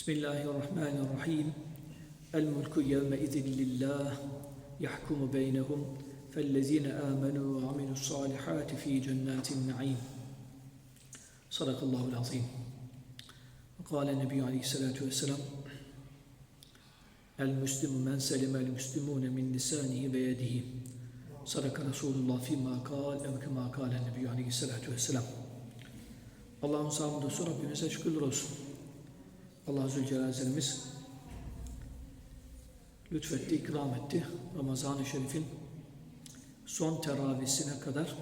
بسم الله الرحمن الرحيم. الملك يومئذ لله يحكم بينهم فالذين آمنوا وعملوا الصالحات في جنات النعيم. صدق الله العظيم. وقال النبي عليه الصلاة والسلام المسلم من سلم المسلمون من لسانه بيده صدق رسول الله فيما قال أو كما قال النبي عليه الصلاة والسلام. Allah'ın sağlığı Rabbimize şükürler olsun. Allah Zülcelal'imiz lütfetti, ikram etti. Ramazan-ı Şerif'in son teravisine kadar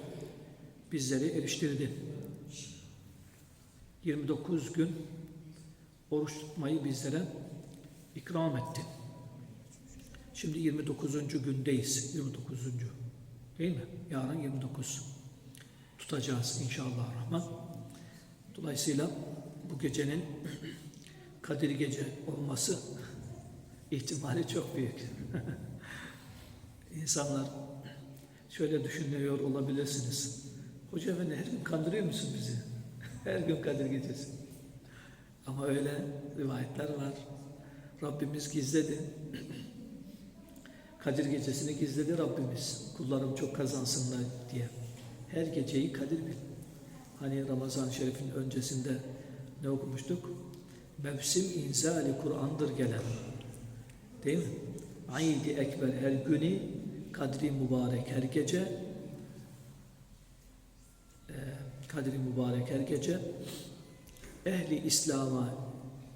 bizleri eriştirdi. 29 gün oruç tutmayı bizlere ikram etti. Şimdi 29. gündeyiz. 29. Değil mi? Yarın 29. Tutacağız inşallah rahman. Dolayısıyla bu gecenin Kadir Gece olması ihtimali çok büyük. İnsanlar şöyle düşünüyor olabilirsiniz. Hoca efendi her gün kandırıyor musun bizi? Her gün Kadir Gecesi. Ama öyle rivayetler var. Rabbimiz gizledi. Kadir Gecesini gizledi Rabbimiz. Kullarım çok kazansınlar diye. Her geceyi Kadir bil. Hani Ramazan-ı Şerif'in öncesinde ne okumuştuk? Mevsim inzali Kur'an'dır gelen. Değil mi? Aidi Ekber her günü, Kadri Mübarek her gece, e, Kadri Mübarek her gece, ehli İslam'a,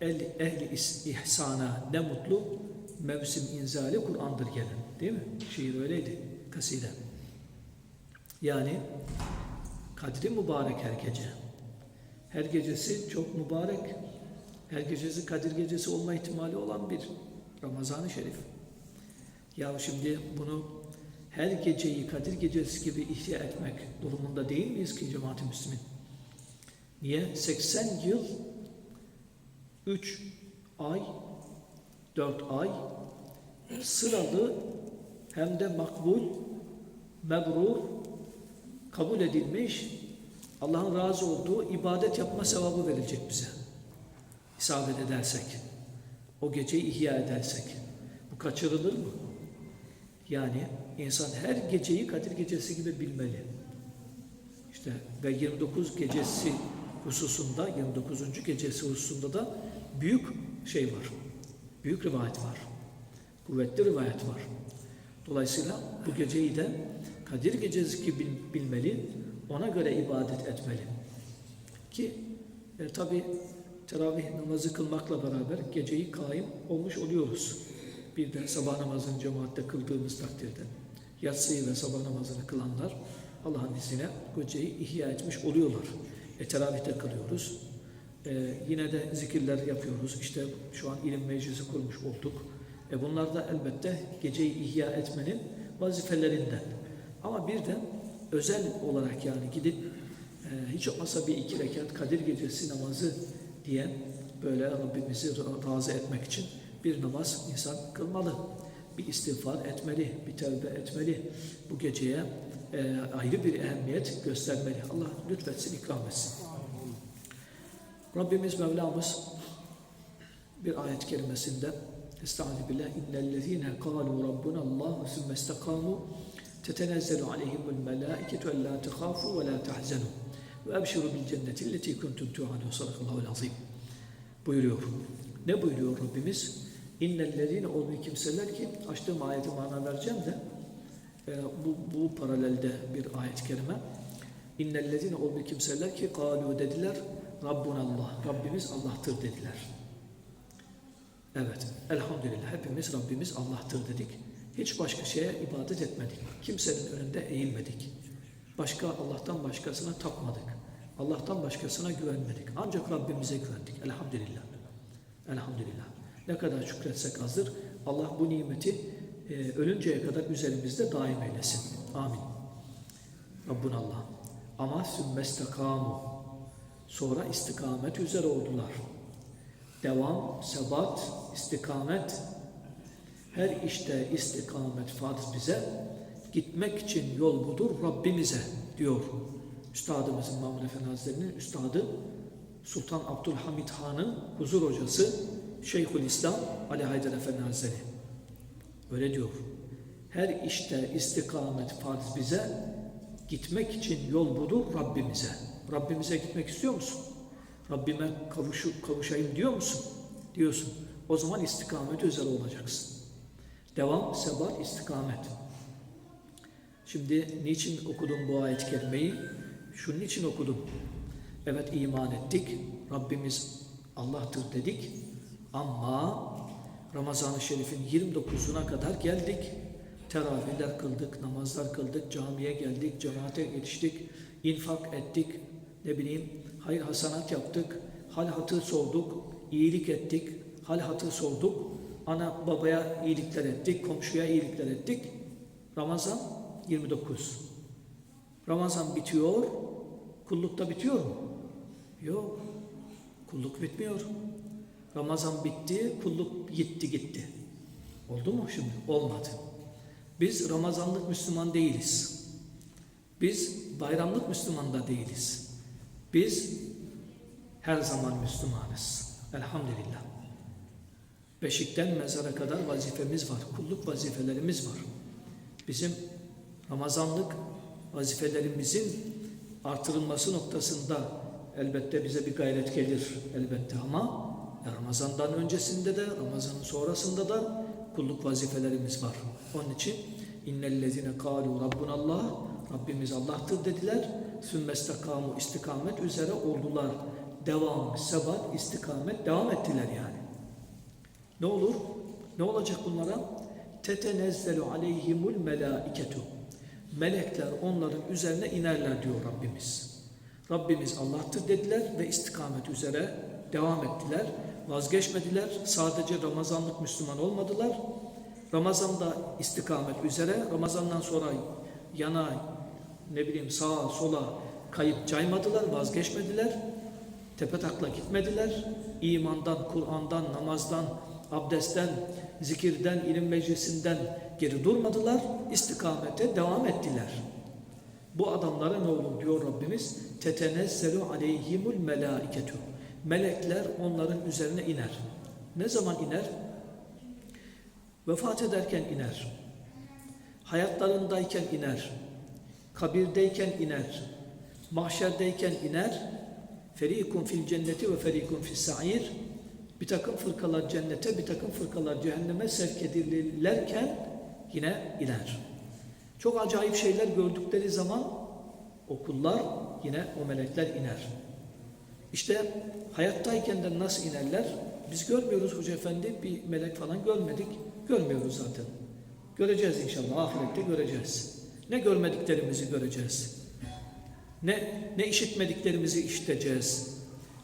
ehli, ehli ihsana ne mutlu, mevsim inzali Kur'an'dır gelen. Değil mi? Şiir öyleydi, kaside. Yani Kadri mübarek her gece. Her gecesi çok mübarek. Her gecesi Kadir gecesi olma ihtimali olan bir Ramazan-ı Şerif. Ya şimdi bunu her geceyi Kadir gecesi gibi ihya etmek durumunda değil miyiz ki cemaat-i Müslümin? Niye? 80 yıl 3 ay 4 ay sıralı hem de makbul, mebrur, kabul edilmiş, Allah'ın razı olduğu ibadet yapma sevabı verilecek bize. İsabet edersek, o geceyi ihya edersek. Bu kaçırılır mı? Yani insan her geceyi Kadir Gecesi gibi bilmeli. İşte ve 29 gecesi hususunda, 29. gecesi hususunda da büyük şey var. Büyük rivayet var. Kuvvetli rivayet var. Dolayısıyla bu geceyi de Kadir Gecesi gibi bil- bilmeli, ona göre ibadet etmeli. Ki e, tabi teravih namazı kılmakla beraber geceyi kaim olmuş oluyoruz. Bir de sabah namazını cemaatte kıldığımız takdirde yatsıyı ve sabah namazını kılanlar Allah'ın izniyle geceyi ihya etmiş oluyorlar. E, teravihte kılıyoruz. E, yine de zikirler yapıyoruz. İşte şu an ilim meclisi kurmuş olduk. E, bunlar da elbette geceyi ihya etmenin vazifelerinden. Ama bir de özel olarak yani gidip e, hiç olmazsa bir iki rekat Kadir Gecesi namazı diye böyle Rabbimizi ra- razı etmek için bir namaz insan kılmalı. Bir istiğfar etmeli, bir tevbe etmeli. Bu geceye e, ayrı bir ehemmiyet göstermeli. Allah lütfetsin, ikram etsin. Rabbimiz Mevlamız bir ayet kerimesinde Estaizu billah innellezine kalu rabbuna Allah sümme istakamu tetenezzelu aleyhimul melâiketu en la tehâfu ve la tahzenu ve ebşiru bil cenneti leti kuntum tu'adun sadakallahu azim buyuruyor. Ne buyuruyor Rabbimiz? İnnellezine o kimseler ki açtığım ayeti mana vereceğim de e, bu, bu paralelde bir ayet-i kerime. İnnellezine o kimseler ki kalu dediler Rabbunallah, Rabbimiz Allah'tır dediler. Evet, elhamdülillah hepimiz Rabbimiz Allah'tır dedik. Hiç başka şeye ibadet etmedik. Kimsenin önünde eğilmedik. Başka Allah'tan başkasına tapmadık. Allah'tan başkasına güvenmedik. Ancak Rabbimize güvendik. Elhamdülillah. Elhamdülillah. Ne kadar şükretsek azdır. Allah bu nimeti e, ölünceye kadar üzerimizde daim eylesin. Amin. Rabbun Allah. Ama sümmestakamu. Sonra istikamet üzere oldular. Devam, sebat, istikamet. Her işte istikamet farz bize. Gitmek için yol budur Rabbimize diyor. Üstadımızın Mahmud Efendi Hazretleri'nin üstadı Sultan Abdülhamid Han'ın huzur hocası Şeyhülislam Ali Haydar Efendi Hazretleri. Öyle diyor. Her işte istikamet farz bize, gitmek için yol budur Rabbimize. Rabbimize gitmek istiyor musun? Rabbime kavuşu, kavuşayım diyor musun? Diyorsun. O zaman istikamet üzere olacaksın. Devam, sebat, istikamet. Şimdi niçin okudum bu ayet-i? Şunun için okudum. Evet iman ettik. Rabbimiz Allah'tır dedik. Ama Ramazan-ı Şerif'in 29'una kadar geldik. Teravihler kıldık, namazlar kıldık, camiye geldik, cemaate yetiştik, infak ettik, ne bileyim hayır hasanat yaptık, hal hatır sorduk, iyilik ettik, hal hatır sorduk, ana babaya iyilikler ettik, komşuya iyilikler ettik. Ramazan 29. Ramazan bitiyor, kullukta bitiyor mu? Yok, kulluk bitmiyor. Ramazan bitti, kulluk gitti gitti. Oldu mu şimdi? Olmadı. Biz Ramazanlık Müslüman değiliz. Biz bayramlık Müslüman da değiliz. Biz her zaman Müslümanız. Elhamdülillah. Beşikten mezara kadar vazifemiz var. Kulluk vazifelerimiz var. Bizim Ramazanlık vazifelerimizin artırılması noktasında elbette bize bir gayret gelir elbette ama Ramazan'dan öncesinde de Ramazan'ın sonrasında da kulluk vazifelerimiz var. Onun için innellezine kalu rabbunallah Rabbimiz Allah'tır dediler. Sümmestakamu istikamet üzere oldular. Devam, sebat, istikamet devam ettiler yani. Ne olur? Ne olacak bunlara? Tetenezzelu aleyhimul melaiketu. Melekler onların üzerine inerler diyor Rabbimiz. Rabbimiz Allah'tır dediler ve istikamet üzere devam ettiler. Vazgeçmediler. Sadece Ramazanlık Müslüman olmadılar. Ramazan'da istikamet üzere, Ramazan'dan sonra yana, ne bileyim sağa sola kayıp caymadılar, vazgeçmediler. Tepe takla gitmediler. İmandan, Kur'an'dan, namazdan, abdestten, zikirden, ilim meclisinden geri durmadılar. İstikamete devam ettiler. Bu adamlara ne olur diyor Rabbimiz? Tetenezzelu aleyhimul melaiketu. Melekler onların üzerine iner. Ne zaman iner? Vefat ederken iner. Hayatlarındayken iner. Kabirdeyken iner. Mahşerdeyken iner. Ferikun fil cenneti ve ferikun fis sa'ir. Bir takım fırkalar cennete, bir takım fırkalar cehenneme sevk edilirlerken yine iner. Çok acayip şeyler gördükleri zaman o kullar yine o melekler iner. İşte hayattayken de nasıl inerler? Biz görmüyoruz Hoca Efendi, bir melek falan görmedik. Görmüyoruz zaten. Göreceğiz inşallah, ahirette göreceğiz. Ne görmediklerimizi göreceğiz. Ne, ne işitmediklerimizi işiteceğiz.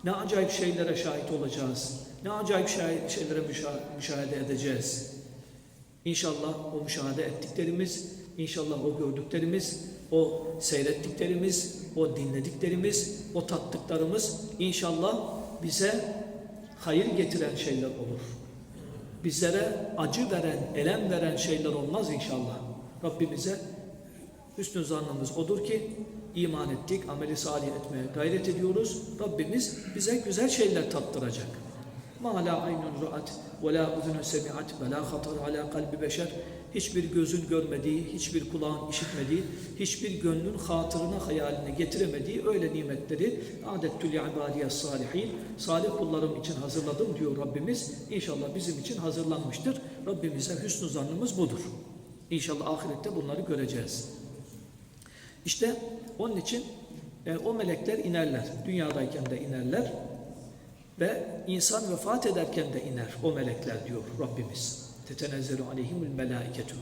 Ne acayip şeylere şahit olacağız. Ne acayip şey- şeylere müşa- müşahede edeceğiz. İnşallah o müşahede ettiklerimiz, inşallah o gördüklerimiz, o seyrettiklerimiz, o dinlediklerimiz, o tattıklarımız inşallah bize hayır getiren şeyler olur. Bizlere acı veren, elem veren şeyler olmaz inşallah. Rabbimize hüsnü zannımız odur ki iman ettik, ameli salih etmeye gayret ediyoruz. Rabbimiz bize güzel şeyler tattıracak. Ma la aynun ra'at ve la uzunun semi'at ve la hatar ala kalbi beşer. Hiçbir gözün görmediği, hiçbir kulağın işitmediği, hiçbir gönlün hatırına, hayaline getiremediği öyle nimetleri adettül ibadiyes salihin, salih kullarım için hazırladım diyor Rabbimiz. İnşallah bizim için hazırlanmıştır. Rabbimize hüsnü zannımız budur. İnşallah ahirette bunları göreceğiz. İşte onun için e, o melekler inerler. Dünyadayken de inerler. Ve insan vefat ederken de iner o melekler diyor Rabbimiz. Tetenezzelu aleyhimul melaiketu.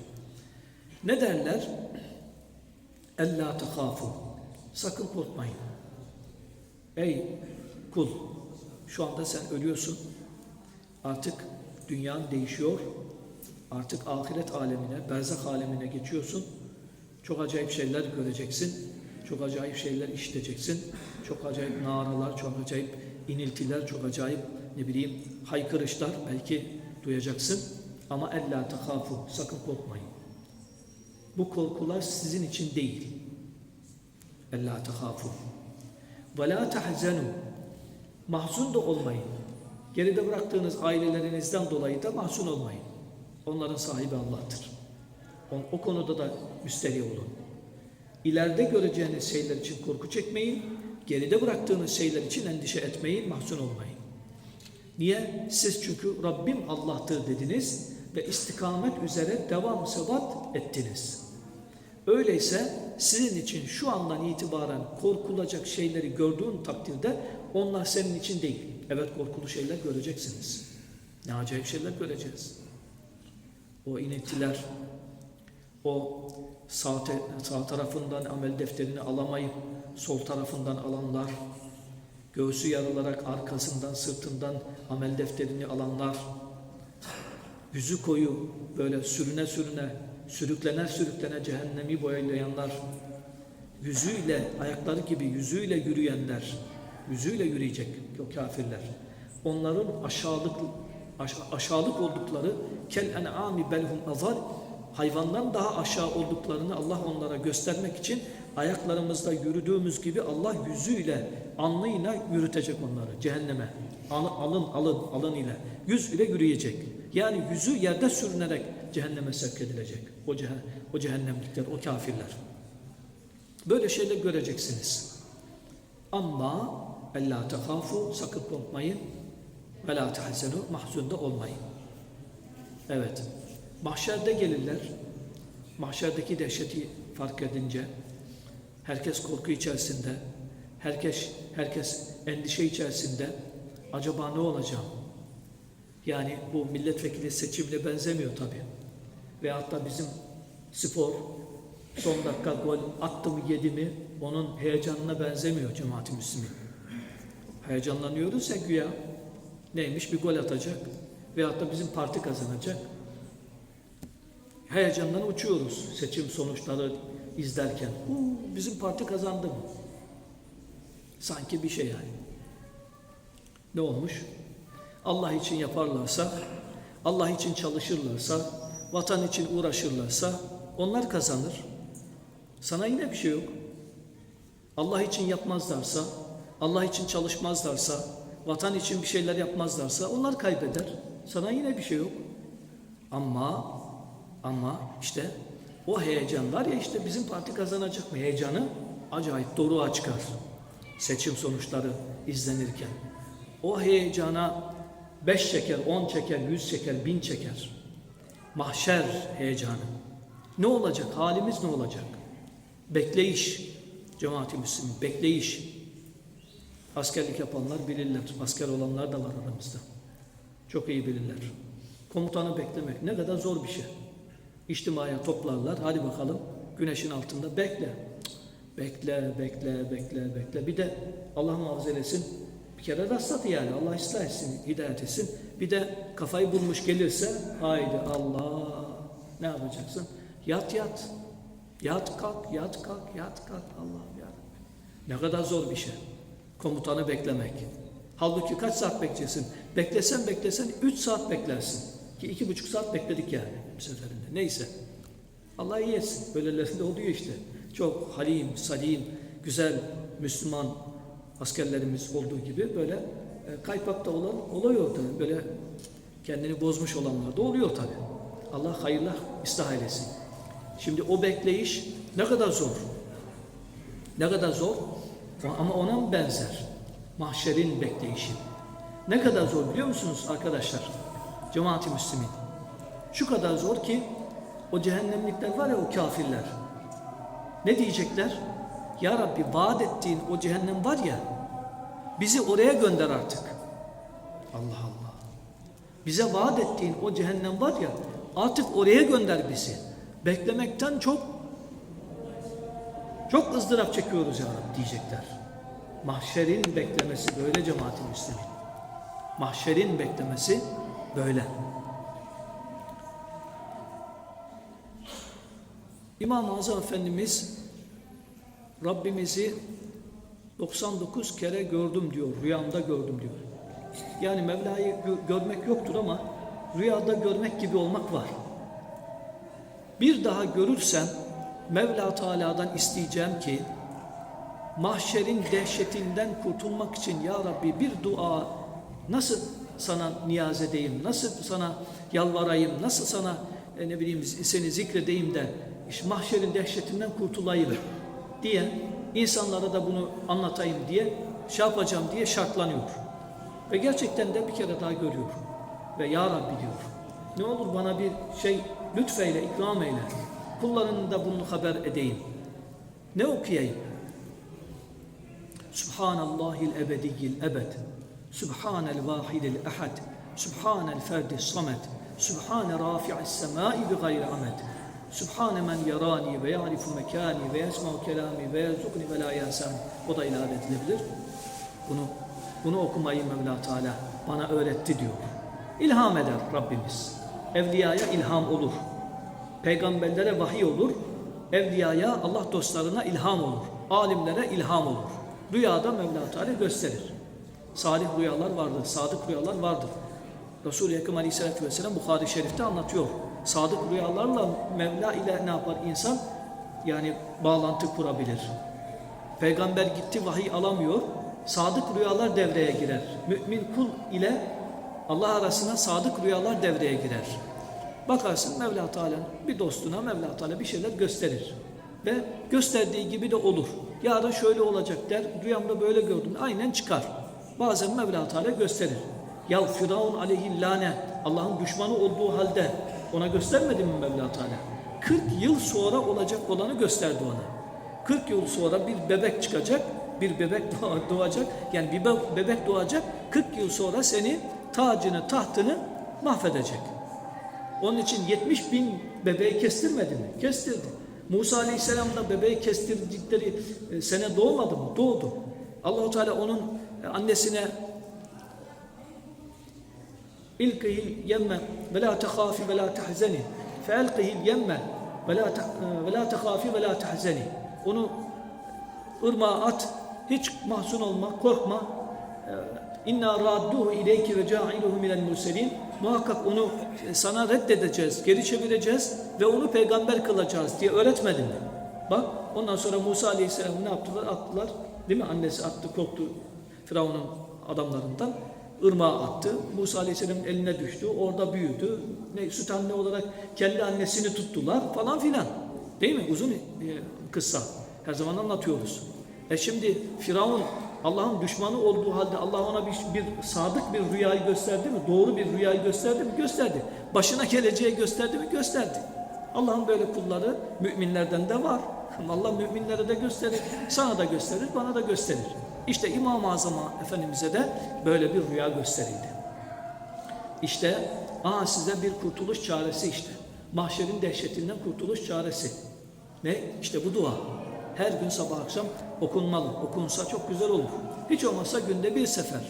Ne derler? Ella tehafu. Sakın korkmayın. Ey kul, şu anda sen ölüyorsun. Artık dünyan değişiyor. Artık ahiret alemine, berzak alemine geçiyorsun. Çok acayip şeyler göreceksin. Çok acayip şeyler işiteceksin. Çok acayip naralar, çok acayip iniltiler, çok acayip ne bileyim haykırışlar belki duyacaksın. Ama ella takafu, sakın korkmayın. Bu korkular sizin için değil. Ella takafu. Ve la tahzenu. Mahzun da olmayın. Geride bıraktığınız ailelerinizden dolayı da mahzun olmayın. Onların sahibi Allah'tır. O, konuda da müsterih olun. İleride göreceğiniz şeyler için korku çekmeyin. Geride bıraktığınız şeyler için endişe etmeyin, mahzun olmayın. Niye? Siz çünkü Rabbim Allah'tır dediniz ve istikamet üzere devam sebat ettiniz. Öyleyse sizin için şu andan itibaren korkulacak şeyleri gördüğün takdirde onlar senin için değil. Evet korkulu şeyler göreceksiniz. Ne acayip şeyler göreceğiz. O inektiler, o sağ, te- sağ tarafından amel defterini alamayıp sol tarafından alanlar, göğsü yarılarak arkasından sırtından amel defterini alanlar, yüzü koyu böyle sürüne sürüne, sürüklene sürüklene cehennemi boylayanlar, yüzüyle, ayakları gibi yüzüyle yürüyenler, yüzüyle yürüyecek o kafirler. Onların aşağılık aş- aşağılık oldukları kel en'ami belhum azar hayvandan daha aşağı olduklarını Allah onlara göstermek için ayaklarımızda yürüdüğümüz gibi Allah yüzüyle, alnıyla yürütecek onları cehenneme. Alın, alın, alın, alın ile. Yüz ile yürüyecek. Yani yüzü yerde sürünerek cehenneme sevk edilecek. O, ceh- o cehennemlikler, o kafirler. Böyle şeyler göreceksiniz. Ama ella tehafu sakın korkmayın ve la tahzenu mahzunda olmayın. Evet. Mahşerde gelirler. Mahşerdeki dehşeti fark edince herkes korku içerisinde, herkes herkes endişe içerisinde acaba ne olacağım? Yani bu milletvekili seçimine benzemiyor tabii. Veyahut da bizim spor son dakika gol attı mı yedi mi onun heyecanına benzemiyor cemaat-i müslümin. Heyecanlanıyoruz ya güya neymiş bir gol atacak veyahut da bizim parti kazanacak. Heyecandan uçuyoruz seçim sonuçları izlerken. Bizim parti kazandı mı? Sanki bir şey yani. Ne olmuş? Allah için yaparlarsa, Allah için çalışırlarsa, vatan için uğraşırlarsa onlar kazanır. Sana yine bir şey yok. Allah için yapmazlarsa, Allah için çalışmazlarsa, vatan için bir şeyler yapmazlarsa onlar kaybeder. Sana yine bir şey yok. Ama ama işte o heyecan var ya işte bizim parti kazanacak mı heyecanı acayip doruğa çıkar. Seçim sonuçları izlenirken. O heyecana beş çeker, on çeker, yüz çeker, bin çeker. Mahşer heyecanı. Ne olacak? Halimiz ne olacak? Bekleyiş. Cemaat-i bekleyiş. Askerlik yapanlar bilirler. Asker olanlar da var aramızda. Çok iyi bilirler. Komutanı beklemek ne kadar zor bir şey. İçtimaya toplarlar. Hadi bakalım güneşin altında bekle. Bekle, bekle, bekle, bekle. Bir de Allah muhafaza eylesin. Bir kere rastladı yani. Allah ıslah etsin, hidayet etsin. Bir de kafayı bulmuş gelirse haydi Allah. Ne yapacaksın? Yat yat. Yat kalk, yat kalk, yat kalk. Allah ya. Ne kadar zor bir şey. Komutanı beklemek. Halbuki kaç saat bekleyeceksin? Beklesen beklesen 3 saat beklersin. Ki iki buçuk saat bekledik yani bir seferinde. Neyse. Allah iyi etsin. Böylelerinde oluyor işte. Çok halim, salim, güzel Müslüman askerlerimiz olduğu gibi böyle e, kaypakta olan oluyor da böyle kendini bozmuş olanlar da oluyor tabi. Allah hayırlı ıslah eylesin. Şimdi o bekleyiş ne kadar zor. Ne kadar zor ama ona benzer? Mahşerin bekleyişi. Ne kadar zor biliyor musunuz arkadaşlar? Cemaat-i Müslümin. Şu kadar zor ki o cehennemlikler var ya o kafirler. Ne diyecekler? Ya Rabbi vaat ettiğin o cehennem var ya bizi oraya gönder artık. Allah Allah. Bize vaat ettiğin o cehennem var ya artık oraya gönder bizi. Beklemekten çok çok ızdırap çekiyoruz ya Rabbi diyecekler. Mahşerin beklemesi böyle cemaat-i müslimin. Mahşerin beklemesi böyle. İmam-ı Azam Efendimiz Rabbimizi 99 kere gördüm diyor, rüyamda gördüm diyor. Yani Mevla'yı gö- görmek yoktur ama rüyada görmek gibi olmak var. Bir daha görürsem Mevla Teala'dan isteyeceğim ki mahşerin dehşetinden kurtulmak için ya Rabbi bir dua nasıl sana niyaz edeyim, nasıl sana yalvarayım, nasıl sana e, ne bileyim seni zikredeyim de işte mahşerin dehşetinden kurtulayım diye insanlara da bunu anlatayım diye şey yapacağım diye şartlanıyor. Ve gerçekten de bir kere daha görüyor. Ve Ya Rabbi diyor. Ne olur bana bir şey lütfeyle, ikram eyle. Kullarının da bunu haber edeyim. Ne okuyayım? Subhanallahil ebediyil ebed. Subhanel vahidil ehad. Subhanel ferdis samet. Subhane rafi'is semai bi gayri amed. Subhane men yarani ve ya'rifu mekani ve yesma'u kelami ve yerzukni ve la yansam. O da ilave edilebilir. Bunu bunu okumayı Mevla Teala bana öğretti diyor. İlham eder Rabbimiz. Evliyaya ilham olur. Peygamberlere vahiy olur. Evliyaya Allah dostlarına ilham olur. Alimlere ilham olur. Rüyada Mevla Teala gösterir. Salih rüyalar vardır, sadık rüyalar vardır. Resul-i Ekrem Aleyhisselatü Vesselam Bukhari Şerif'te anlatıyor. Sadık rüyalarla Mevla ile ne yapar insan? Yani bağlantı kurabilir. Peygamber gitti vahiy alamıyor. Sadık rüyalar devreye girer. Mümin kul ile Allah arasına sadık rüyalar devreye girer. Bakarsın Mevla Teala bir dostuna Mevla Teala bir şeyler gösterir. Ve gösterdiği gibi de olur. Yarın şöyle olacak der. Rüyamda böyle gördüm. Aynen çıkar. Bazen Mevla Teala gösterir. Ya Firavun aleyhi lane Allah'ın düşmanı olduğu halde ona göstermedi mi Mevla Teala? 40 yıl sonra olacak olanı gösterdi ona. 40 yıl sonra bir bebek çıkacak, bir bebek doğa- doğacak. Yani bir be- bebek doğacak, 40 yıl sonra seni tacını, tahtını mahvedecek. Onun için 70 bin bebeği kestirmedi mi? Kestirdi. Musa Aleyhisselam da bebeği kestirdikleri sene doğmadı mı? Doğdu. Allahu Teala onun annesine İlkihil yemme ve la tehafi ve la tehzeni. Feelkihil yemme ve la, te- ve la tehafi ve la tehzeni. Onu ırmağa at. Hiç mahzun olma, korkma. Ee, İnna radduhu ileyki ve ca'iluhu minel murselin. Muhakkak onu sana reddedeceğiz, geri çevireceğiz ve onu peygamber kılacağız diye öğretmedin mi? Bak ondan sonra Musa Aleyhisselam'ı ne yaptılar? Attılar. Değil mi? Annesi attı, korktu Firavun'un adamlarından. Irmağa attı. Musa Aleyhisselam'ın eline düştü. Orada büyüdü. Ne, süt anne olarak kendi annesini tuttular falan filan. Değil mi? Uzun bir kıssa. Her zaman anlatıyoruz. E şimdi Firavun Allah'ın düşmanı olduğu halde Allah ona bir, bir sadık bir rüyayı gösterdi mi? Doğru bir rüyayı gösterdi mi? Gösterdi. Başına geleceği gösterdi mi? Gösterdi. Allah'ın böyle kulları müminlerden de var. Allah müminlere de gösterir. Sana da gösterir, bana da gösterir. İşte İmam-ı Azam'a Efendimiz'e de böyle bir rüya gösterildi. İşte aha size bir kurtuluş çaresi işte. Mahşerin dehşetinden kurtuluş çaresi. Ne? İşte bu dua. Her gün sabah akşam okunmalı. Okunsa çok güzel olur. Hiç olmazsa günde bir sefer.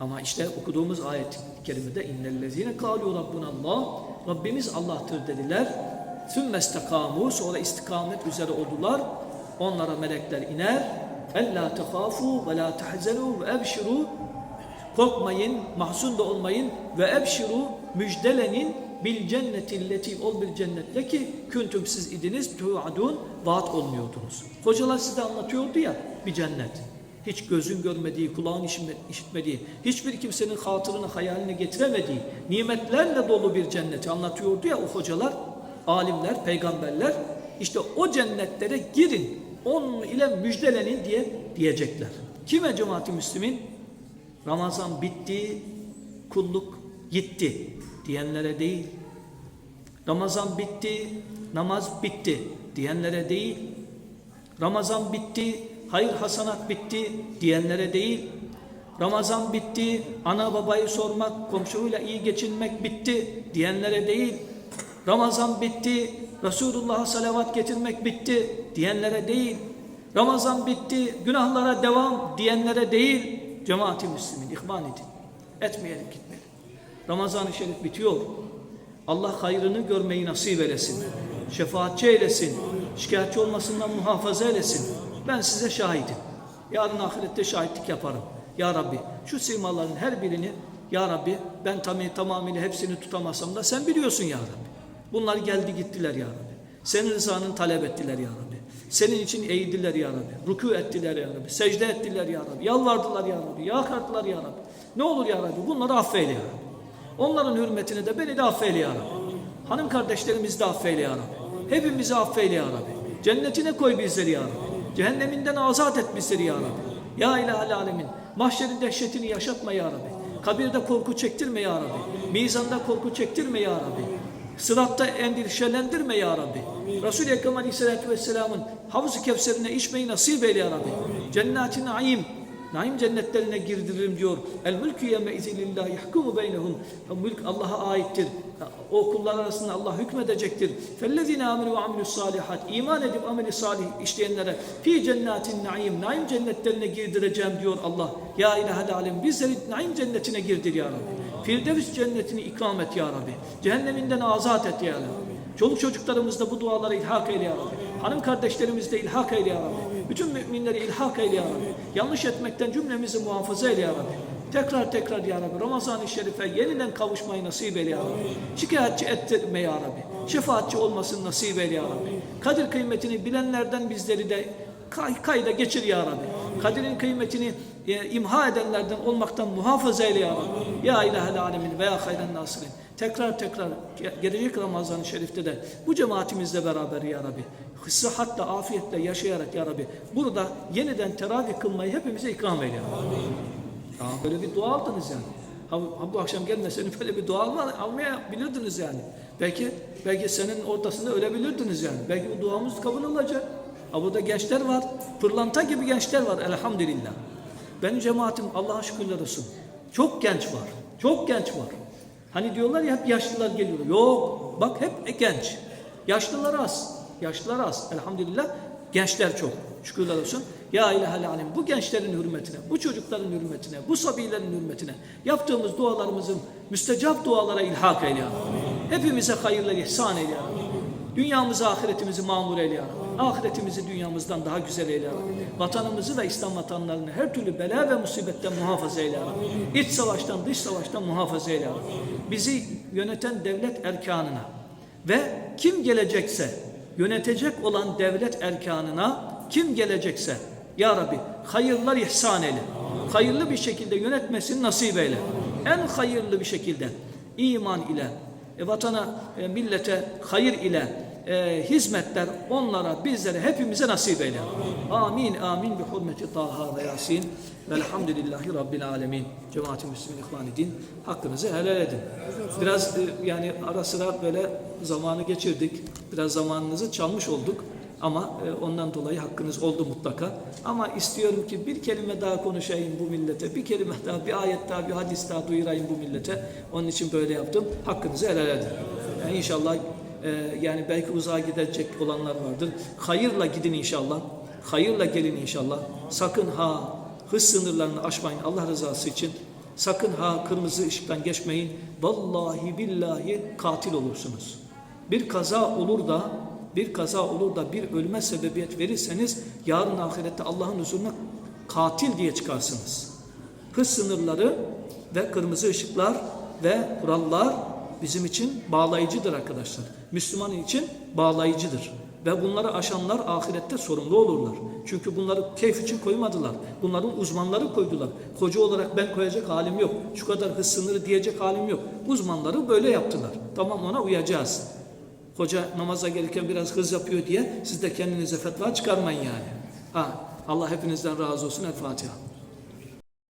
Ama işte okuduğumuz ayet-i kerimede innellezine kâlu rabbunallah Rabbimiz Allah'tır dediler. Sümme istekâmû sonra istikamet üzere oldular. Onlara melekler iner. Ellâ tehâfû ve lâ tehzenû ve ebşirû Korkmayın, mahzun da olmayın ve ebşiru müjdelenin bil cennetilleti ol bir cennetle ki küntüm siz idiniz tuadun vaat olmuyordunuz. Hocalar size anlatıyordu ya bir cennet. Hiç gözün görmediği, kulağın işitme- işitmediği, hiçbir kimsenin hatırını, hayalini getiremediği nimetlerle dolu bir cenneti anlatıyordu ya o hocalar, alimler, peygamberler. İşte o cennetlere girin, onun ile müjdelenin diye diyecekler. Kime cemaati müslümin? Ramazan bitti, kulluk gitti diyenlere değil. Ramazan bitti, namaz bitti diyenlere değil. Ramazan bitti, hayır hasanat bitti diyenlere değil. Ramazan bitti, ana babayı sormak, komşuyla iyi geçinmek bitti diyenlere değil. Ramazan bitti, Resulullah'a salavat getirmek bitti diyenlere değil. Ramazan bitti, günahlara devam diyenlere değil, cemaati Müslümin, ihvan edin. Etmeyelim, gitmeyelim. Ramazan-ı Şerif bitiyor. Allah hayrını görmeyi nasip eylesin. Şefaatçi eylesin. Şikayetçi olmasından muhafaza eylesin. Ben size şahidim. Yarın ahirette şahitlik yaparım. Ya Rabbi şu simaların her birini Ya Rabbi ben tam, tamamıyla hepsini tutamasam da sen biliyorsun Ya Rabbi. Bunlar geldi gittiler Ya Rabbi. Senin rızanı talep ettiler Ya Rabbi. Senin için eğildiler Ya Rabbi. Rükû ettiler Ya Rabbi. Secde ettiler Ya Rabbi. Yalvardılar Ya Rabbi. Yakardılar Ya Rabbi. Ne olur Ya Rabbi bunları affeyle Ya Rabbi. Onların hürmetine de beni de affeyle Ya Rabbi. Hanım kardeşlerimizi de affeyle Ya Rabbi. Hepimizi affeyle Ya Rabbi. Cennetine koy bizleri Ya Rabbi. Cehenneminden azat et bizleri Ya Rabbi. Ya ilahel alemin. Mahşerin dehşetini yaşatma Ya Rabbi. Kabirde korku çektirme Ya Rabbi. Mizanda korku çektirme Ya Rabbi. Sıratta endişelendirme Ya Rabbi. Resul-i Ekrem Aleyhisselatü Vesselam'ın havuz-u kevserine içmeyi nasip eyle Ya Rabbi. Cennet-i naim, naim cennetlerine girdiririm diyor. El mülkü yeme izilillahi yahkumu beynehum. Mülk Allah'a aittir. O kullar arasında Allah hükmedecektir. Fellezine aminu ve amilus salihat. İman edip ameli salih işleyenlere fi cennetin naim. Naim cennetlerine girdireceğim diyor Allah. Ya ilahel alem bizleri naim cennetine girdir ya Rabbi. Firdevs cennetini ikram et ya Rabbi. Cehenneminden azat et ya Rabbi. Çoluk çocuklarımız da bu dualara ilhak eyle ya Rabbi. Hanım kardeşlerimiz de ilhak eyle ya Rabbi. Bütün müminleri ilhak eyle ya Rabbi. Yanlış etmekten cümlemizi muhafaza eyle ya Rabbi. Tekrar tekrar ya Rabbi Ramazan-ı Şerif'e yeniden kavuşmayı nasip eyle ya Rabbi. Şikayetçi ettirme ya Rabbi. Şefaatçi olmasını nasip eyle ya Rabbi. Kadir kıymetini bilenlerden bizleri de kay, kayda geçir ya Rabbi. Kadir'in kıymetini e, imha edenlerden olmaktan muhafaza eyle ya Rabbi. Ya ilahel alemin veya hayran nasirin. Tekrar tekrar ge- gelecek Ramazan-ı Şerif'te de bu cemaatimizle beraber ya Rabbi. Sıhhatle, afiyetle yaşayarak ya Rabbi. Burada yeniden teravih kılmayı hepimize ikram eyle. Ya böyle bir dua aldınız yani. Ha, ha bu akşam gelmeseniz böyle bir dua alma, yani. Belki belki senin ortasında ölebilirdiniz yani. Belki bu duamız kabul olacak. Ha burada gençler var. Pırlanta gibi gençler var elhamdülillah. Benim cemaatim Allah'a şükürler olsun. Çok genç var. Çok genç var. Hani diyorlar ya hep yaşlılar geliyor. Yok. Bak hep genç. Yaşlılar az. Yaşlılar az. Elhamdülillah. Gençler çok. Şükürler olsun. Ya ilahel alem bu gençlerin hürmetine, bu çocukların hürmetine, bu sabilerin hürmetine yaptığımız dualarımızın müstecap dualara ilhak eyle ya. Hepimize hayırla ihsan eyle ya. Dünyamızı, ahiretimizi mamur eyle ya. Ahiretimizi dünyamızdan daha güzel eyle ya. Vatanımızı ve İslam vatanlarını her türlü bela ve musibetten muhafaza eyle ya. İç savaştan, dış savaştan muhafaza eyle ya. Bizi yöneten devlet erkanına ve kim gelecekse yönetecek olan devlet erkanına kim gelecekse ya Rabbi hayırlar ihsan eyle. Hayırlı bir şekilde yönetmesini nasip eyle. En hayırlı bir şekilde iman ile e, vatana, e, millete hayır ile e, hizmetler onlara, bizlere, hepimize nasip eyle. Amin, amin bi hurmeti Taha ve Yasin. Velhamdülillahi Rabbil alemin. Cemaat-i Müslümin İhvan-ı Din. Hakkınızı helal edin. Biraz e, yani ara sıra böyle zamanı geçirdik. Biraz zamanınızı çalmış olduk. Ama e, ondan dolayı hakkınız oldu mutlaka. Ama istiyorum ki bir kelime daha konuşayım bu millete. Bir kelime daha, bir ayet daha, bir hadis daha duyurayım bu millete. Onun için böyle yaptım. Hakkınızı helal edin. Yani inşallah e, yani belki uzağa gidecek olanlar vardır. Hayırla gidin inşallah. Hayırla gelin inşallah. Sakın ha hız sınırlarını aşmayın Allah rızası için. Sakın ha kırmızı ışıktan geçmeyin. Vallahi billahi katil olursunuz. Bir kaza olur da bir kaza olur da bir ölüme sebebiyet verirseniz yarın ahirette Allah'ın huzuruna katil diye çıkarsınız. Hız sınırları ve kırmızı ışıklar ve kurallar bizim için bağlayıcıdır arkadaşlar. Müslüman için bağlayıcıdır. Ve bunları aşanlar ahirette sorumlu olurlar. Çünkü bunları keyif için koymadılar. Bunların uzmanları koydular. Koca olarak ben koyacak halim yok. Şu kadar hız sınırı diyecek halim yok. Uzmanları böyle yaptılar. Tamam ona uyacağız. Hoca namaza gelirken biraz hız yapıyor diye siz de kendinize fetva çıkarmayın yani. Ha, Allah hepinizden razı olsun. El Fatiha.